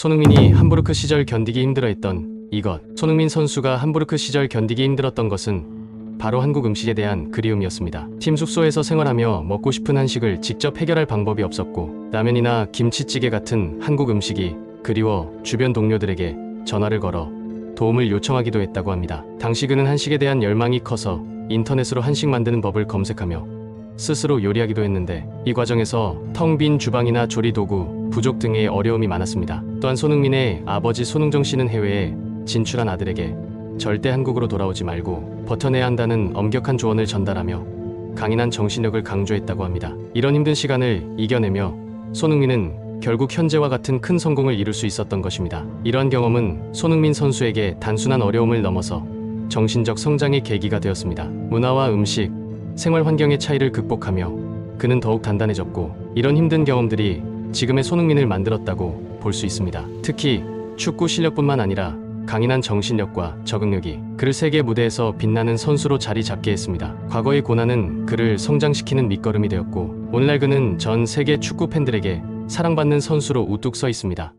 손흥민이 함부르크 시절 견디기 힘들어했던 이것. 손흥민 선수가 함부르크 시절 견디기 힘들었던 것은 바로 한국 음식에 대한 그리움이었습니다. 팀 숙소에서 생활하며 먹고 싶은 한식을 직접 해결할 방법이 없었고 라면이나 김치찌개 같은 한국 음식이 그리워 주변 동료들에게 전화를 걸어 도움을 요청하기도 했다고 합니다. 당시 그는 한식에 대한 열망이 커서 인터넷으로 한식 만드는 법을 검색하며 스스로 요리하기도 했는데 이 과정에서 텅 빈 주방이나 조리 도구, 부족 등의 어려움이 많았습니다. 또한 손흥민의 아버지 손흥정 씨는 해외에 진출한 아들에게 절대 한국으로 돌아오지 말고 버텨내야 한다는 엄격한 조언을 전달하며 강인한 정신력을 강조했다고 합니다. 이런 힘든 시간을 이겨내며 손흥민은 결국 현재와 같은 큰 성공을 이룰 수 있었던 것입니다. 이러한 경험은 손흥민 선수에게 단순한 어려움을 넘어서 정신적 성장의 계기가 되었습니다. 문화와 음식, 생활 환경의 차이를 극복하며 그는 더욱 단단해졌고 이런 힘든 경험들이 지금의 손흥민을 만들었다고 볼 수 있습니다. 특히 축구 실력뿐만 아니라 강인한 정신력과 적응력이 그를 세계 무대에서 빛나는 선수로 자리 잡게 했습니다. 과거의 고난은 그를 성장시키는 밑거름이 되었고 오늘날 그는 전 세계 축구 팬들에게 사랑받는 선수로 우뚝 서 있습니다.